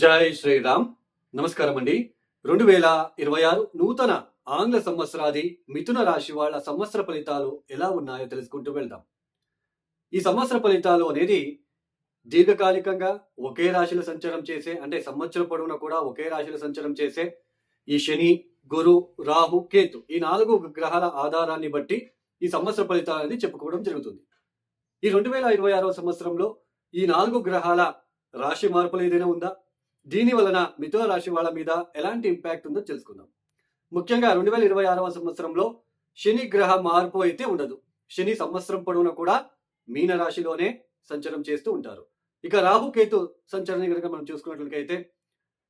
జై శ్రీరామ్. నమస్కారం అండి. రెండు వేల ఇరవై ఆరు నూతన ఆంగ్ల సంవత్సరాది మిథున రాశి వాళ్ళ సంవత్సర ఫలితాలు ఎలా ఉన్నాయో తెలుసుకుంటూ వెళ్దాం. ఈ సంవత్సర ఫలితాలు అనేది దీర్ఘకాలికంగా ఒకే రాశిలో సంచారం చేసే అంటే సంవత్సర పొడవునా కూడా ఒకే రాశిలో సంచారం చేసే ఈ శని గురు రాహు కేతు ఈ నాలుగు గ్రహాల ఆధారాన్ని బట్టి ఈ సంవత్సర ఫలితాలు అనేది చెప్పుకోవడం జరుగుతుంది. ఈ రెండు వేల ఇరవై ఆరో సంవత్సరంలో ఈ నాలుగు గ్రహాల రాశి మార్పులు ఏదైనా ఉందా? దీని వలన మిథున రాశి వాళ్ళ మీద ఎలాంటి ఇంపాక్ట్ ఉందో తెలుసుకుందాం. ముఖ్యంగా రెండు వేల ఇరవై ఆరవ సంవత్సరంలో శని గ్రహ మార్పు అయితే ఉండదు. శని సంవత్సరం పొడవునా కూడా మీన రాశిలోనే సంచారం చేస్తూ ఉంటారు. ఇక రాహుకేతు సంచరణ కనుక మనం చూసుకున్నట్లయితే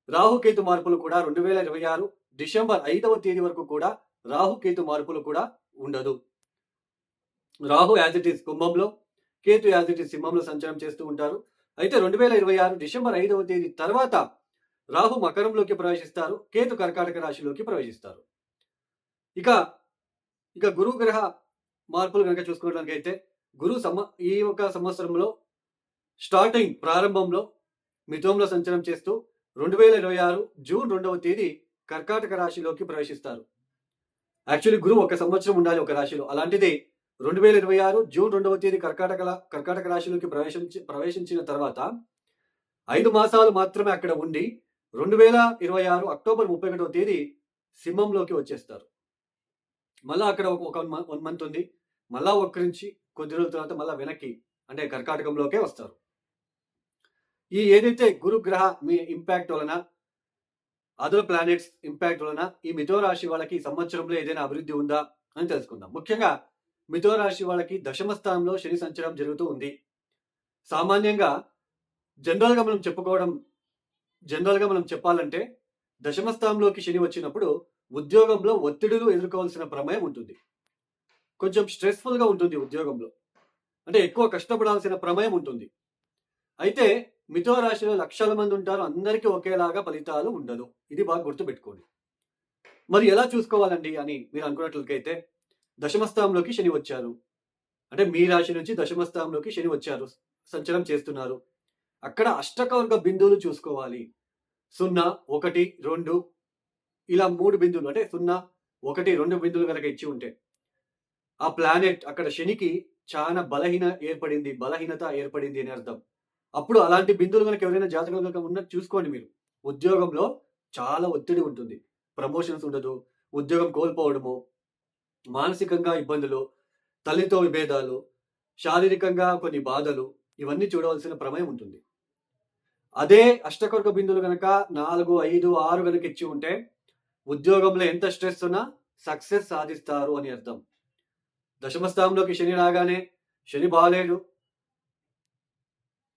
రాహుకేతు మార్పులు కూడా రెండు వేల ఇరవై ఆరు డిసెంబర్ ఐదవ తేదీ వరకు కూడా రాహుకేతు మార్పులు కూడా ఉండదు. రాహు యాజ్ ఇట్ ఈస్ కుంభంలో కేతు యాజ్ ఇట్ ఈస్ సింహంలో సంచారం చేస్తూ ఉంటారు. అయితే రెండు వేల ఇరవై ఆరు డిసెంబర్ ఐదవ తేదీ తర్వాత రాహు మకరంలోకి ప్రవేశిస్తారు కేతు కర్కాటక రాశిలోకి ప్రవేశిస్తారు. ఇక ఇక గురు గ్రహ మార్పులు కనుక చూసుకోవడానికైతే గురు సమ ఈ ఒక సంవత్సరంలో స్టార్టింగ్ ప్రారంభంలో మిథునంలో సంచలనం చేస్తూ రెండు వేల ఇరవై ఆరు జూన్ రెండవ తేదీ కర్కాటక రాశిలోకి ప్రవేశిస్తారు. యాక్చువల్లీ గురువు ఒక సంవత్సరం ఉండాలి ఒక రాశిలో. అలాంటిది రెండు వేల ఇరవై ఆరు జూన్ రెండవ తేదీ కర్కాటక కర్కాటక రాశిలోకి ప్రవేశించి ప్రవేశించిన తర్వాత ఐదు మాసాలు మాత్రమే అక్కడ ఉండి రెండు వేల ఇరవై ఆరు అక్టోబర్ ముప్పై ఒకటవ తేదీ సింహంలోకి వచ్చేస్తారు. మళ్ళా అక్కడ ఒక వన్ మంత్ ఉంది. మళ్ళా వక్రించి కొద్ది రోజుల తర్వాత మళ్ళా వెనక్కి అంటే కర్కాటకంలోకే వస్తారు. ఈ ఏదైతే గురుగ్రహ మీ ఇంపాక్ట్ వలన అదర్ ప్లానెట్స్ ఇంపాక్ట్ వలన ఈ మిథో రాశి వాళ్ళకి ఈ సంవత్సరంలో ఏదైనా అభివృద్ధి ఉందా అని తెలుసుకుందాం. ముఖ్యంగా మిథో రాశి వాళ్ళకి దశమ స్థానంలో శని సంచారం జరుగుతూ ఉంది. సామాన్యంగా జనరల్గా మనం చెప్పుకోవడం జనరల్గా మనం చెప్పాలంటే దశమ స్థానంలోకి శని వచ్చినప్పుడు ఉద్యోగంలో ఒత్తిడులు ఎదుర్కోవాల్సిన ప్రమేయం ఉంటుంది. కొంచెం స్ట్రెస్ఫుల్గా ఉంటుంది ఉద్యోగంలో. అంటే ఎక్కువ కష్టపడాల్సిన ప్రమేయం ఉంటుంది. అయితే మిథో రాశిలో లక్షల మంది ఉంటారు అందరికీ ఒకేలాగా ఫలితాలు ఉండదు. ఇది బాగా గుర్తుపెట్టుకోండి. మరి ఎలా చూసుకోవాలండి అని మీరు అనుకున్నట్లయితే దశమస్థానంలోకి శని వచ్చారు. అంటే మీ రాశి నుంచి దశమస్థానంలోకి శని వచ్చారు. సంచలనం చేస్తున్నారు. అక్కడ అష్టకవర్గ బిందువులు చూసుకోవాలి. సున్నా ఒకటి రెండు ఇలా మూడు బిందువులు. అంటే సున్నా ఒకటి రెండు బిందువులు కనుక ఇచ్చి ఉంటే. ఆ ప్లానెట్ అక్కడ శనికి చాలా బలహీన ఏర్పడింది. బలహీనత ఏర్పడింది అని అర్థం. అప్పుడు అలాంటి బిందువులు కనుక ఎవరైనా జాతకాలు కనుక ఉన్నట్టు చూసుకోండి మీరు. ఉద్యోగంలో చాలా ఒత్తిడి ఉంటుంది. ప్రమోషన్స్ ఉండదు. ఉద్యోగం కోల్పోవడము మానసికంగా ఇబ్బందులు తల్లితో విభేదాలు శారీరకంగా కొన్ని బాధలు ఇవన్నీ చూడవలసిన ప్రమేయం ఉంటుంది. అదే అష్టకొరక బిందువులు కనుక నాలుగు ఐదు ఆరు కనుక ఇచ్చి ఉంటే ఉద్యోగంలో ఎంత స్ట్రెస్ ఉన్నా సక్సెస్ సాధిస్తారు అని అర్థం. దశమ స్థానంలోకి శని రాగానే శని బాగాలేడు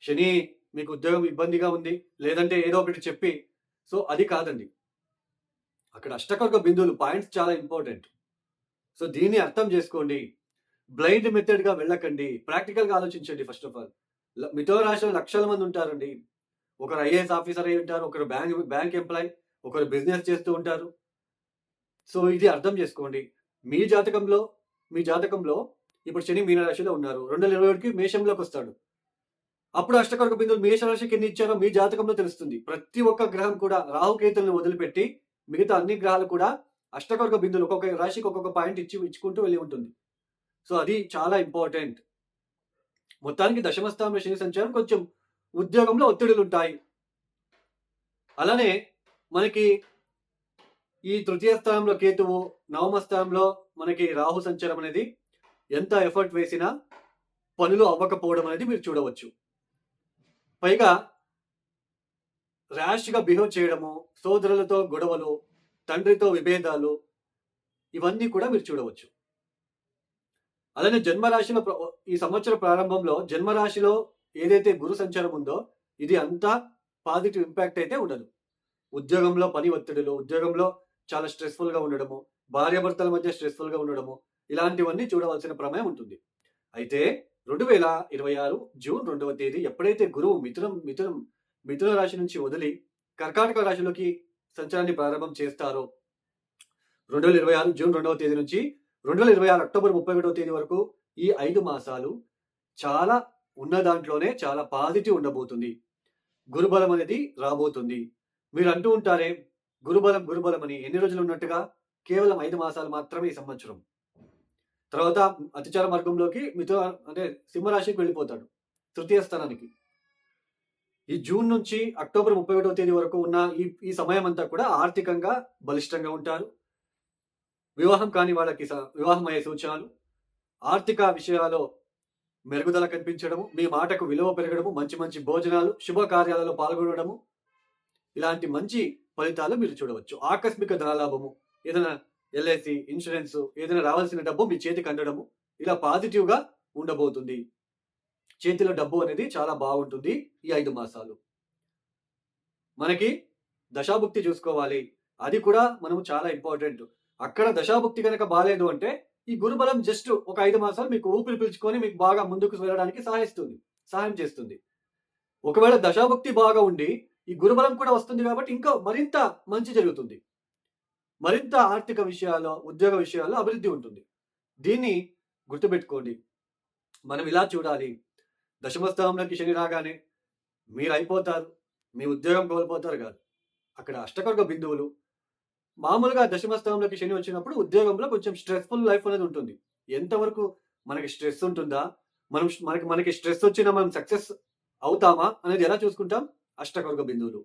శని మీకు ఉద్యోగం ఇబ్బందిగా ఉంది లేదంటే ఏదో ఒకటి చెప్పి సో అది కాదండి. అక్కడ అష్టకొరక బిందువులు పాయింట్స్ చాలా ఇంపార్టెంట్. సో దీన్ని అర్థం చేసుకోండి. బ్లైండ్ మెథడ్గా వెళ్ళకండి. ప్రాక్టికల్గా ఆలోచించండి ఫస్ట్ ఆఫ్ ఆల్. మితో రాశిలో లక్షల మంది ఉంటారండి. ఒకరు ఐఏఎస్ ఆఫీసర్ అయి ఉంటారు ఒకరు బ్యాంక్ బ్యాంక్ ఎంప్లాయ్ ఒకరు బిజినెస్ చేస్తూ ఉంటారు. సో ఇది అర్థం చేసుకోండి. మీ జాతకంలో మీ జాతకంలో ఇప్పుడు శని మీనరాశిలో ఉన్నారు. రెండు వేల ఇరవై ఒకటికి మేషంలోకి వస్తాడు. అప్పుడు అష్టకర్క బిందువులు మేషరాశికి ఎన్ని ఇచ్చారో మీ జాతకంలో తెలుస్తుంది. ప్రతి ఒక్క గ్రహం కూడా రాహుకేతులను వదిలిపెట్టి మిగతా అన్ని గ్రహాలు కూడా అష్టకర్క బిందువులు ఒక్కొక్క రాశికి ఒక్కొక్క పాయింట్ ఇచ్చి ఇచ్చుకుంటూ వెళ్ళి ఉంటుంది. సో అది చాలా ఇంపార్టెంట్. మొత్తానికి దశమస్థానంలో శని సంచారం కొంచెం ఉద్యోగంలో ఒత్తిడులు ఉంటాయి. అలానే మనకి ఈ తృతీయ స్థానంలో కేతువు నవమ స్థానంలో మనకి రాహు సంచారం అనేది ఎంత ఎఫర్ట్ వేసినా పనులు అవ్వకపోవడం అనేది మీరు చూడవచ్చు. పైగా ర్యాష్గా బిహేవ్ చేయడము సోదరులతో గొడవలు తండ్రితో విభేదాలు ఇవన్నీ కూడా మీరు చూడవచ్చు. అలానే జన్మరాశిలో ఈ సంవత్సర ప్రారంభంలో జన్మరాశిలో ఏదైతే గురు సంచారం ఉందో ఇది అంతా పాజిటివ్ ఇంపాక్ట్ అయితే ఉండదు. ఉద్యోగంలో పని ఒత్తిడిలో ఉద్యోగంలో చాలా స్ట్రెస్ఫుల్గా ఉండడము భార్యాభర్తల మధ్య స్ట్రెస్ఫుల్గా ఉండడము ఇలాంటివన్నీ చూడవలసిన ప్రమేయం ఉంటుంది. అయితే రెండు వేల ఇరవై ఆరు జూన్ రెండవ తేదీ ఎప్పుడైతే గురువు మిథునం మిథునం మిథున రాశి నుంచి వదిలి కర్కాటక రాశిలోకి సంచారాన్ని ప్రారంభం చేస్తారో. రెండు వేల ఇరవై ఆరు జూన్ రెండవ తేదీ నుంచి రెండు వేల ఇరవై ఆరు అక్టోబర్ ముప్పై ఒకటవ తేదీ వరకు ఈ ఐదు మాసాలు చాలా ఉన్న దాంట్లోనే చాలా పాజిటివ్ ఉండబోతుంది. గురుబలం అనేది రాబోతుంది. మీరు అంటూ ఉంటారే గురుబలం గురుబలం అని ఎన్ని రోజులు ఉన్నట్టుగా? కేవలం ఐదు మాసాలు మాత్రమే ఈ సంవత్సరం. తర్వాత అతిచార మార్గంలోకి మిథున అంటే సింహరాశికి వెళ్ళిపోతాడు. తృతీయ స్థానానికి. ఈ జూన్ నుంచి అక్టోబర్ ముప్పై ఒకటవ తేదీ వరకు ఉన్న ఈ ఈ సమయం అంతా కూడా ఆర్థికంగా బలిష్టంగా ఉంటారు. వివాహం కాని వాళ్ళకి స- వివాహం అయ్యే సూచనలు ఆర్థిక విషయాల్లో మెరుగుదల కనిపించడము మీ మాటకు విలువ పెరగడము మంచి మంచి భోజనాలు శుభకార్యాలలో పాల్గొనడము ఇలాంటి మంచి ఫలితాలు మీరు చూడవచ్చు. ఆకస్మిక ధనలాభము ఏదైనా ఎల్ఐసి ఇన్సూరెన్స్ ఏదైనా రావాల్సిన డబ్బు మీ చేతికి అందడము ఇలా పాజిటివ్గా ఉండబోతుంది. చేతిలో డబ్బు అనేది చాలా బాగుంటుంది ఈ ఐదు మాసాలు. మనకి దశాభుక్తి చూసుకోవాలి. అది కూడా మనము చాలా ఇంపార్టెంట్. అక్కడ దశాభుక్తి కనుక బాగాలేదు అంటే ఈ గురుబలం జస్ట్ ఒక ఐదు మాసాలు మీకు ఊపిరి పీల్చుకొని మీకు బాగా ముందుకు వెళ్ళడానికి సహాయిస్తుంది సహాయం చేస్తుంది. ఒకవేళ దశాభుక్తి బాగా ఉండి ఈ గురుబలం కూడా వస్తుంది కాబట్టి ఇంకా మరింత మంచి జరుగుతుంది. మరింత ఆర్థిక విషయాల్లో ఉద్యోగ విషయాల్లో అభివృద్ధి ఉంటుంది. దీన్ని గుర్తుపెట్టుకోండి. మనం ఇలా చూడాలి. దశమస్థానంలోకి శని రాగానే మీరు అయిపోతారు మీ ఉద్యోగం కోల్పోతారు కాదు. అక్కడ అష్టకర్గ బిందువులు. మామూలుగా దశమస్థానంలోకి శని వచ్చినప్పుడు ఉద్యోగంలో కొంచెం స్ట్రెస్ఫుల్ లైఫ్ అనేది ఉంటుంది. ఎంతవరకు మనకి స్ట్రెస్ ఉంటుందా మనం మనకి మనకి స్ట్రెస్ వచ్చినా మనం సక్సెస్ అవుతామా అనేది ఎలా చూసుకుంటాం? అష్టకర్గ బిందువులు.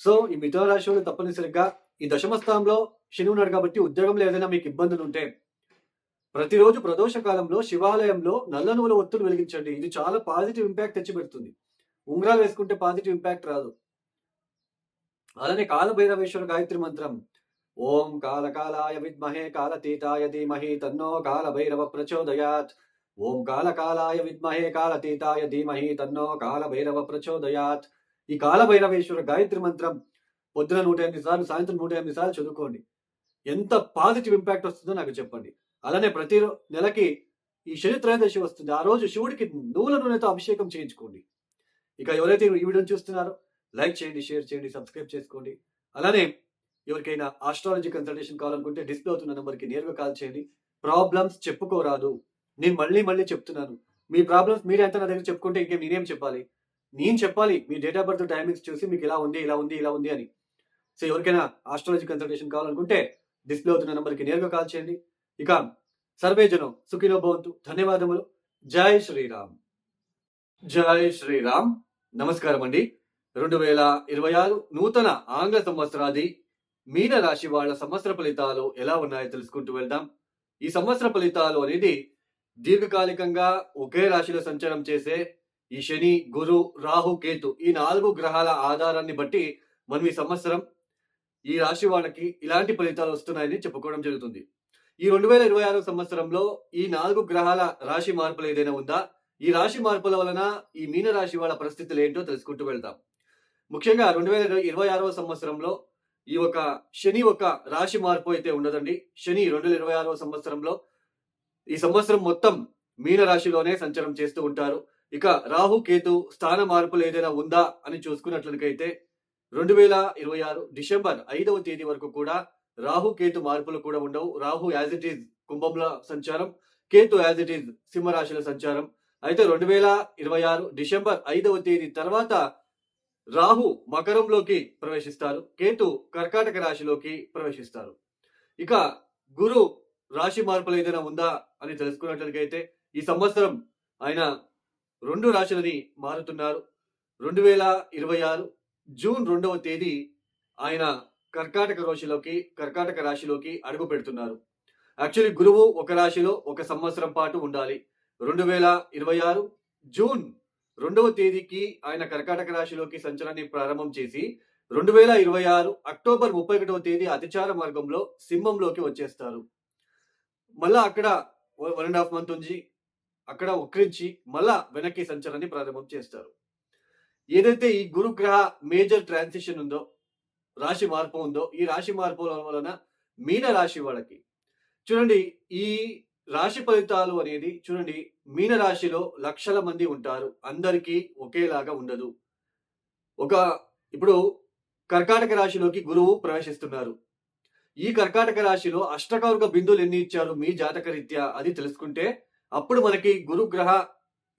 సో ఈ మిథున రాశి వాళ్ళు తప్పనిసరిగా ఈ దశమ స్థానంలో శని ఉన్నాడు కాబట్టి ఉద్యోగంలో ఏదైనా మీకు ఇబ్బందులు ఉంటే ప్రతిరోజు ప్రదోష కాలంలో శివాలయంలో నల్ల నువ్వుల ఒత్తులు వెలిగించండి. ఇది చాలా పాజిటివ్ ఇంపాక్ట్ తెచ్చిపెడుతుంది ఉంగరాలు వేసుకుంటే పాజిటివ్ ఇంపాక్ట్ రాదు. అలానే కాలభైరవేశ్వర గాయత్రి మంత్రం ఓం కాలకాలాయ విద్మహే కాలతీతాయ ధీమహి తన్నో కాలభైరవ ప్రచోదయాత్. ఓం కాలకాలాయ విద్మహే కాలతీతాయ ధీమహి తన్నో కాలభైరవ ప్రచోదయాత్. ఈ కాలభైరవేశ్వర గాయత్రి మంత్రం పొద్దున నూట ఎనిమిది సార్లు సాయంత్రం నూట ఎనిమిది సార్లు చదువుకోండి. ఎంత పాజిటివ్ ఇంపాక్ట్ వస్తుందో నాకు చెప్పండి. అలానే ప్రతి నెలకి ఈ శని త్రయోదశి వస్తుంది. ఆ రోజు శివుడికి నువ్వుల నూనెతో అభిషేకం చేయించుకోండి. ఇక ఎవరైతే ఈ వీడియోని చూస్తున్నారో లైక్ చేయండి షేర్ చేయండి సబ్స్క్రైబ్ చేసుకోండి. అలానే ఎవరికైనా ఆస్ట్రాలజీ కన్సల్టేషన్ కావాలనుకుంటే డిస్ప్లే అవుతున్న నెంబర్కి నేరుగా కాల్ చేయండి. ప్రాబ్లమ్స్ చెప్పుకోరాదు. నేను మళ్ళీ మళ్ళీ చెప్తున్నాను. మీ ప్రాబ్లమ్స్ మీరు ఎంత నా దగ్గర చెప్పుకుంటే ఇంకేం నేనేం చెప్పాలి? నేను చెప్పాలి. మీ డేట్ ఆఫ్ బర్త్ టైమింగ్స్ చూసి మీకు ఇలా ఉంది ఇలా ఉంది ఇలా ఉంది అని. సో ఎవరికైనా ఆస్ట్రాలజీ కన్సల్టేషన్ కావాలనుకుంటే డిస్ప్లే అవుతున్న నెంబర్కి నేరుగా కాల్ చేయండి. ఇక సర్వేజనం సుఖినో భవంతు. ధన్యవాదములు. జై శ్రీరామ్. జై శ్రీరామ్. నమస్కారం అండి. రెండు వేల ఇరవై ఆరు నూతన ఆంగ్ల సంవత్సరాది మీన రాశి వాళ్ళ సంవత్సర ఫలితాలు ఎలా ఉన్నాయో తెలుసుకుంటూ వెళ్దాం. ఈ సంవత్సర ఫలితాలు అనేది దీర్ఘకాలికంగా ఒకే రాశిలో సంచారం చేసే ఈ శని గురు రాహు కేతు ఈ నాలుగు గ్రహాల ఆధారాన్ని బట్టి మనం ఈ సంవత్సరం ఈ రాశి వాళ్ళకి ఇలాంటి ఫలితాలు వస్తున్నాయని చెప్పుకోవడం జరుగుతుంది. ఈ రెండు వేల ఇరవై ఆరో సంవత్సరంలో ఈ నాలుగు గ్రహాల రాశి మార్పులు ఏదైనా ఉందా? ఈ రాశి మార్పుల వలన ఈ మీన రాశి వాళ్ళ పరిస్థితులు ఏంటో తెలుసుకుంటూ వెళ్తాం ముఖ్యంగా రెండు వేల ఇరవై ఆరవ సంవత్సరంలో ఈ ఒక శని ఒక రాశి మార్పు అయితే ఉండదండి శని రెండు వేల ఇరవై ఆరవ సంవత్సరంలో ఈ సంవత్సరం మొత్తం మీన రాశిలోనే సంచారం చేస్తూ ఉంటారు. ఇక రాహు కేతు స్థాన మార్పులు ఏదైనా ఉందా అని చూసుకున్నట్లయితే రెండు వేల ఇరవై ఆరు డిసెంబర్ ఐదవ తేదీ వరకు కూడా రాహు కేతు మార్పులు కూడా ఉండవు. రాహు యాజ్ ఇట్ ఈజ్ కుంభంల సంచారం కేతు యాజ్ ఇట్ ఈజ్ సింహరాశిలో సంచారం. అయితే రెండు వేల ఇరవై ఆరు డిసెంబర్ ఐదవ తేదీ తర్వాత రాహు మకరంలోకి ప్రవేశిస్తారు. కేతు కర్కాటక రాశిలోకి ప్రవేశిస్తారు. ఇక గురు రాశి మార్పులు ఏదైనా ఉందా అని తెలుసుకున్నట్లయితే ఈ సంవత్సరం ఆయన రెండు రాశులని మారుతున్నారు. రెండు వేల ఇరవై ఆరు జూన్ రెండవ తేదీ ఆయన కర్కాటక రాశిలోకి కర్కాటక రాశిలోకి అడుగు పెడుతున్నారు. యాక్చువల్లీ గురువు ఒక రాశిలో ఒక సంవత్సరం పాటు ఉండాలి. రెండు వేల ఇరవై ఆరు జూన్ రెండవ తేదీకి ఆయన కర్కాటక రాశిలోకి సంచలనాన్ని ప్రారంభం చేసి రెండు వేల ఇరవై ఆరు అక్టోబర్ ముప్పై ఒకటవ తేదీ అతిచార మార్గంలో సింహంలోకి వచ్చేస్తారు. మళ్ళా అక్కడ వన్ అండ్ హాఫ్ మంత్ ఉంచి అక్కడ వక్రించి మళ్ళా వెనక్కి సంచలనాన్ని ప్రారంభం చేస్తారు. ఏదైతే ఈ గురుగ్రహ మేజర్ ట్రాన్సిషన్ ఉందో రాశి మార్పు ఉందో ఈ రాశి మార్పుల వలన మీన రాశి వాళ్ళకి. చూడండి ఈ రాశి ఫలితాలు అనేది చూడండి మీన రాశిలో లక్షల మంది ఉంటారు. అందరికీ ఒకేలాగా ఉండదు. ఒక ఇప్పుడు కర్కాటక రాశిలోకి గురువు ప్రవేశిస్తున్నారు. ఈ కర్కాటక రాశిలో అష్టకౌర్గ బిందువులు ఎన్ని ఇచ్చారు మీ జాతక రీత్యా అది తెలుసుకుంటే అప్పుడు మనకి గురుగ్రహ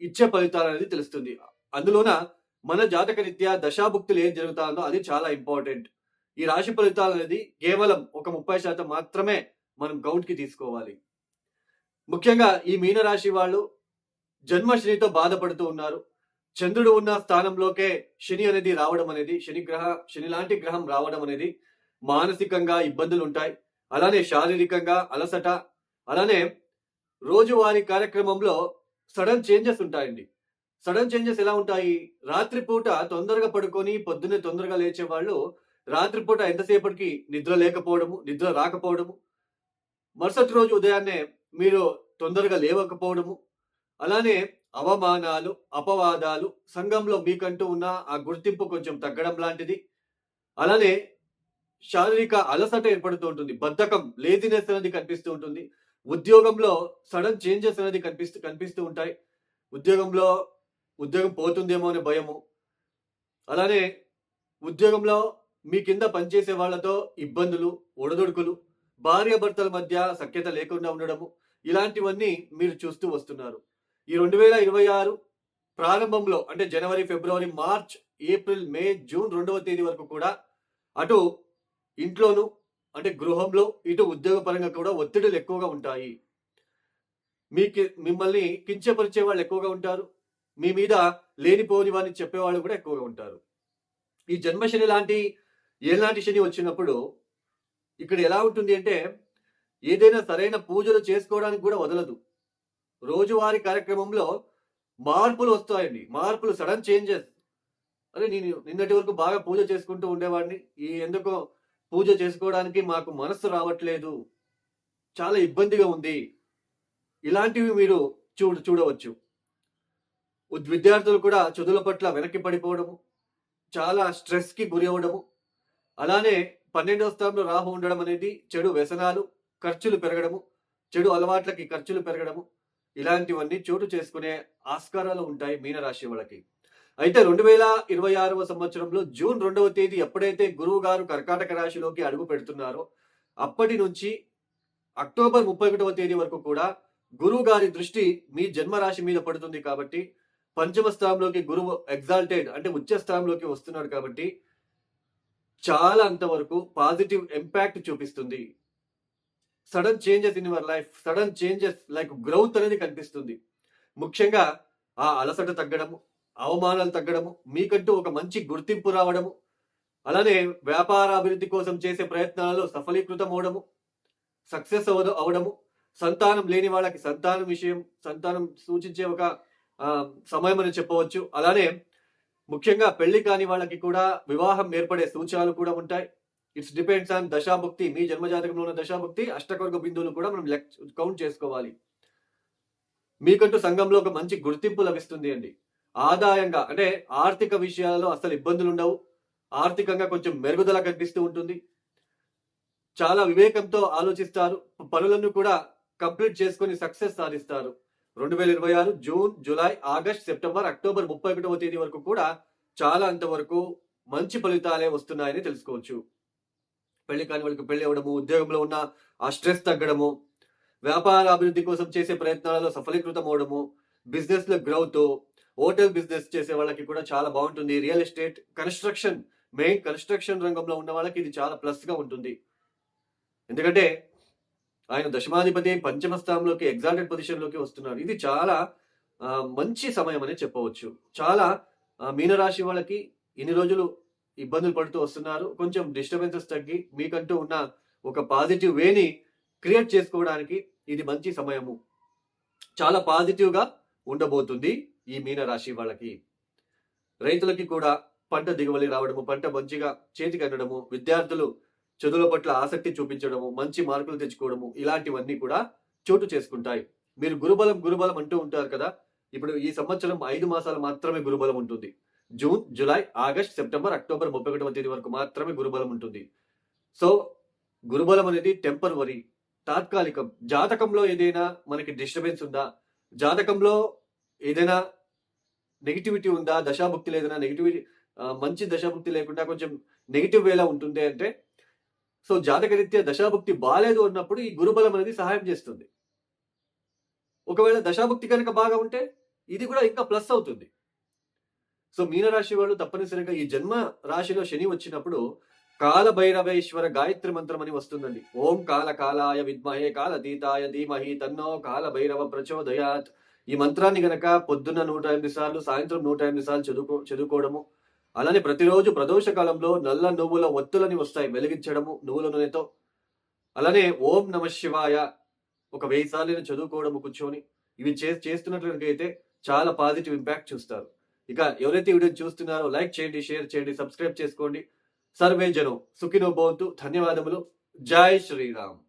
ఇచ్చే ఫలితాలు అనేది తెలుస్తుంది. అందులోన మన జాతక రీత్యా దశాభుక్తులు ఏం జరుగుతుందో అది చాలా ఇంపార్టెంట్. ఈ రాశి ఫలితాలు అనేది కేవలం ఒక ముప్పై శాతం మాత్రమే మనం కౌంట్కి తీసుకోవాలి. ముఖ్యంగా ఈ మీన రాశి వాళ్ళు జన్మ శనితో బాధపడుతూ ఉన్నారు. చంద్రుడు ఉన్న స్థానంలోకే శని అనేది రావడం అనేది శని గ్రహ శని లాంటి గ్రహం రావడం అనేది మానసికంగా ఇబ్బందులు ఉంటాయి. అలానే శారీరకంగా అలసట అలానే రోజువారీ కార్యక్రమంలో సడన్ చేంజెస్ ఉంటాయండి. సడన్ చేంజెస్ ఎలా ఉంటాయి? రాత్రిపూట తొందరగా పడుకొని పొద్దున్నే తొందరగా లేచే వాళ్ళు రాత్రిపూట ఎంతసేపటికి నిద్ర లేకపోవడము నిద్ర రాకపోవడము? మరుసటి రోజు ఉదయాన్నే మీరు తొందరగా లేవకపోవడము? అలానే అవమానాలు అపవాదాలు సంఘంలో మీకంటూ ఉన్న ఆ గుర్తింపు కొంచెం తగ్గడం లాంటిది. అలానే శారీరక అలసట ఏర్పడుతూ ఉంటుంది. బద్ధకం లేజినెస్ అనేది కనిపిస్తూ ఉంటుంది. ఉద్యోగంలో సడన్ చేంజెస్ అనేది కనిపిస్తూ కనిపిస్తూ ఉంటాయి. ఉద్యోగంలో ఉద్యోగం పోతుందేమో అనే భయము. అలానే ఉద్యోగంలో మీ కింద పనిచేసే వాళ్ళతో ఇబ్బందులు ఒడదొడుకులు భార్యాభర్తల మధ్య సఖ్యత లేకుండా ఉండడము ఇలాంటివన్నీ మీరు చూస్తూ వస్తున్నారు. ఈ రెండు వేల ఇరవై ఆరు ప్రారంభంలో అంటే జనవరి ఫిబ్రవరి మార్చ్ ఏప్రిల్ మే జూన్ రెండవ తేదీ వరకు కూడా అటు ఇంట్లోను అంటే గృహంలో ఇటు ఉద్యోగపరంగా కూడా ఒత్తిడులు ఎక్కువగా ఉంటాయి. మీకు మిమ్మల్ని కించపరిచే వాళ్ళు ఎక్కువగా ఉంటారు. మీ మీద లేనిపోని వారిని చెప్పేవాళ్ళు కూడా ఎక్కువగా ఉంటారు. ఈ జన్మశని లాంటి ఏలాంటి శని వచ్చినప్పుడు ఇక్కడ ఎలా ఉంటుంది అంటే ఏదైనా సరైన పూజలు చేసుకోవడానికి కూడా వదలదు. రోజువారీ కార్యక్రమంలో మార్పులు వస్తాయండి. మార్పులు సడన్ చేంజెస్. అరే నేను నిన్నటి వరకు బాగా పూజ చేసుకుంటూ ఉండేవాడిని. ఈ ఎందుకో పూజ చేసుకోవడానికి మాకు మనస్సు రావట్లేదు. చాలా ఇబ్బందిగా ఉంది. ఇలాంటివి మీరు చూడ చూడవచ్చు. విద్యార్థులు కూడా చదువుల పట్ల వెనక్కి పడిపోవడము చాలా స్ట్రెస్కి గురి అవ్వడము అలానే పన్నెండవ స్థానంలో రాహు ఉండడం అనేది చెడు వ్యసనాలు ఖర్చులు పెరగడము చెడు అలవాట్లకి ఖర్చులు పెరగడము ఇలాంటివన్నీ చోటు చేసుకునే ఆస్కారాలు ఉంటాయి మీనరాశి వాళ్ళకి. అయితే రెండు వేల ఇరవై ఆరవ సంవత్సరంలో జూన్ రెండవ తేదీ ఎప్పుడైతే గురువు గారు కర్కాటక రాశిలోకి అడుగు పెడుతున్నారో అప్పటి నుంచి అక్టోబర్ ముప్పై ఒకటవ తేదీ వరకు కూడా గురువు గారి దృష్టి మీ జన్మరాశి మీద పడుతుంది కాబట్టి పంచమ స్థానంలోకి గురువు ఎగ్జాల్టెడ్ అంటే ఉచ్చ స్థానంలోకి వస్తున్నాడు కాబట్టి చాలా అంతవరకు పాజిటివ్ ఇంపాక్ట్ చూపిస్తుంది. Sudden changes in your life sudden changes like growth అనేది కనిపిస్తుంది. ముఖ్యంగా ఆ అలసట తగ్గడము అవమానాలు తగ్గడము మీకంటూ ఒక మంచి గుర్తింపు రావడము అలానే వ్యాపార అభివృద్ధి కోసం చేసే ప్రయత్నాలలో సఫలీకృతం అవడము సక్సెస్ అవ అవడము సంతానం లేని వాళ్ళకి సంతానం విషయం సంతానం సూచించే ఒక సమయం అని చెప్పవచ్చు. అలానే ముఖ్యంగా పెళ్ళి కాని వాళ్ళకి కూడా వివాహం ఏర్పడే సూచనలు కూడా ఉంటాయి. ఇట్స్ డిపెండ్స్ ఆన్ దశాభుక్తి. మీ జన్మజాతకంలో ఉన్న దశాభుక్తి అష్టకొర్గ బిందువులు కూడా మనం లెక్ కౌంట్ చేసుకోవాలి. మీకంటూ సంఘంలో ఒక మంచి గుర్తింపు లభిస్తుంది అండి. ఆదాయంగా అంటే ఆర్థిక విషయాలలో అసలు ఇబ్బందులు ఉండవు. ఆర్థికంగా కొంచెం మెరుగుదల కనిపిస్తూ ఉంటుంది. చాలా వివేకంతో ఆలోచిస్తారు. పనులను కూడా కంప్లీట్ చేసుకొని సక్సెస్ సాధిస్తారు. రెండు వేల ఇరవై ఆరు June July August September October ముప్పై ఒకటవ తేదీ వరకు కూడా చాలా అంతవరకు మంచి ఫలితాలే వస్తున్నాయని తెలుసుకోవచ్చు. పెళ్ళి కాని వాళ్ళకి పెళ్ళి అవ్వడము ఉద్యోగంలో ఉన్న ఆ స్ట్రెస్ తగ్గడము వ్యాపార అభివృద్ధి కోసం చేసే ప్రయత్నాలలో సఫలీకృతం అవడము బిజినెస్లో గ్రోత్ హోటల్ బిజినెస్ చేసే వాళ్ళకి కూడా చాలా బాగుంటుంది. Real estate construction main construction రంగంలో ఉన్న వాళ్ళకి ఇది చాలా ప్లస్గా ఉంటుంది. ఎందుకంటే ఆయన దశమాధిపతి పంచమ స్థానంలోకి ఎగ్జాల్టెడ్ పొజిషన్లోకి వస్తున్నారు. ఇది చాలా మంచి సమయం అని చెప్పవచ్చు. చాలా మీనరాశి వాళ్ళకి ఇన్ని రోజులు ఇబ్బందులు పడుతూ వస్తున్నారు. కొంచెం డిస్టర్బెన్సెస్ తగ్గి మీకంటూ ఉన్న ఒక పాజిటివ్ వేని క్రియేట్ చేసుకోవడానికి ఇది మంచి సమయము. చాలా పాజిటివ్గా ఉండబోతుంది ఈ మీనరాశి వాళ్ళకి. రైతులకి కూడా పంట దిగుబడి రావడము పంట మంచిగా చేతికి అందడము విద్యార్థులు చదువుల పట్ల ఆసక్తి చూపించడము మంచి మార్కులు తెచ్చుకోవడము ఇలాంటివన్నీ కూడా చోటు చేసుకుంటాయి. మీరు గురుబలం గురుబలం అంటూ ఉంటారు కదా? ఇప్పుడు ఈ సంవత్సరం ఐదు మాసాలు మాత్రమే గురుబలం ఉంటుంది. June July August September October ముప్పై ఒకటవ తేదీ వరకు మాత్రమే గురుబలం ఉంటుంది. సో గురుబలం అనేది టెంపరవరీ తాత్కాలికం. జాతకంలో ఏదైనా మనకి డిస్టర్బెన్స్ ఉందా? జాతకంలో ఏదైనా నెగిటివిటీ ఉందా? దశాభుక్తి ఏదైనా నెగిటివిటీ మంచి దశాభుక్తి లేకుండా కొంచెం నెగిటివ్ వేలా ఉంటుంది అంటే సో జాతకరీత్యా దశాభుక్తి బాగాలేదు అన్నప్పుడు ఈ గురుబలం అనేది సహాయం చేస్తుంది. ఒకవేళ దశాభుక్తి కనుక బాగా ఉంటే ఇది కూడా ఇంకా ప్లస్ అవుతుంది. సో మీనరాశి వాళ్ళు తప్పనిసరిగా ఈ జన్మ రాశిలో శని వచ్చినప్పుడు కాలభైరవేశ్వర గాయత్రి మంత్రం అని వస్తుందండి. ఓం కాల కాలాయ విద్మహే కాల దీతాయ ధీమహి తన్నో కాల భైరవ ప్రచోదయాత్. ఈ మంత్రాన్ని గనక పొద్దున్న నూట ఎనిమిది సార్లు సాయంత్రం నూట ఎనిమిది సార్లు చదువుకో చదువుకోవడము అలానే ప్రతిరోజు ప్రదోష కాలంలో నల్ల నువ్వుల ఒత్తులని వస్తాయి వెలిగించడము నువ్వుల నూనెతో. అలానే ఓం నమ శివాయ ఒక వెయ్యి సార్లు చదువుకోవడము కూర్చొని ఇవి చే చేస్తున్నట్లయితే చాలా పాజిటివ్ ఇంపాక్ట్ చూస్తారు. ఇక ఎవరైతే వీడియో చూస్తున్నారో లైక్ చేయండి షేర్ చేయండి సబ్స్క్రైబ్ చేసుకోండి. సర్వే జనం సుఖినో భవంతు. ధన్యవాదములు. జై శ్రీరామ్.